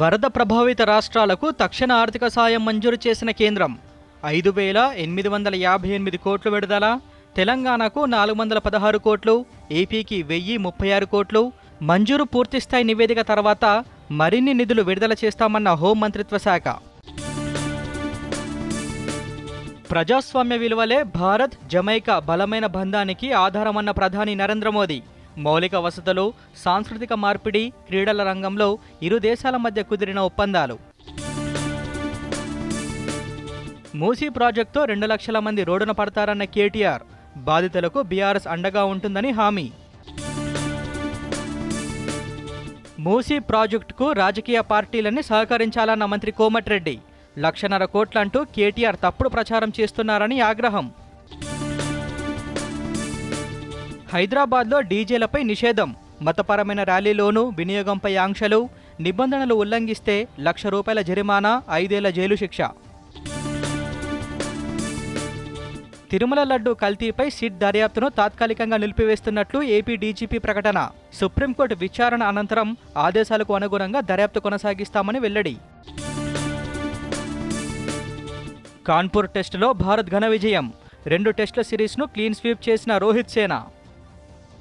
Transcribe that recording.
వరద ప్రభావిత రాష్ట్రాలకు తక్షణ ఆర్థిక సాయం మంజూరు చేసిన కేంద్రం. ఐదు వేల ఎనిమిది వందల యాభై ఎనిమిది కోట్లు విడుదల తెలంగాణకు నాలుగు వందల పదహారు కోట్లు ఏపీకి వెయ్యి ముప్పై ఆరు కోట్లు. మంజూరు పూర్తిస్థాయి నివేదిక తర్వాత మరిన్ని నిధులు విడుదల చేస్తామన్న హోం మంత్రిత్వ శాఖ. ప్రజాస్వామ్య విలువలే భారత్ జమైకా బలమైన బంధానికి ఆధారమన్న ప్రధాని నరేంద్ర మోదీ. మౌలిక వసతులు సాంస్కృతిక మార్పిడి క్రీడల రంగంలో ఇరు దేశాల మధ్య కుదిరిన ఒప్పందాలు. మూసీ ప్రాజెక్టుతో రెండు లక్షల మంది రోడ్డున పడతారన్న కేటీఆర్. బాధితులకు బీఆర్ఎస్ అండగా ఉంటుందని హామీ. మూసీ ప్రాజెక్టుకు రాజకీయ పార్టీలన్నీ సహకరించాలన్న మంత్రి కోమటిరెడ్డి. లక్షన్నర కోట్లంటూ కేటీఆర్ తప్పుడు ప్రచారం చేస్తున్నారని ఆగ్రహం. హైదరాబాద్లో డీజేలపై నిషేధం. మతపరమైన ర్యాలీలోనూ వినియోగంపై ఆంక్షలు నిబంధనలు ఉల్లంఘిస్తే లక్ష రూపాయల జరిమానా ఐదేళ్ళ జైలు శిక్ష. తిరుమల లడ్డు కల్తీపై సిట్ దర్యాప్తును తాత్కాలికంగా నిలిపివేస్తున్నట్లు ఏపీ డీజీపీ ప్రకటన. సుప్రీంకోర్టు విచారణ అనంతరం ఆదేశాలకు అనుగుణంగా దర్యాప్తు కొనసాగిస్తామని వెల్లడి. కాన్పూర్ టెస్టులో భారత్ ఘన విజయం. రెండు టెస్టుల సిరీస్ను క్లీన్ స్వీప్ చేసిన రోహిత్ సేన.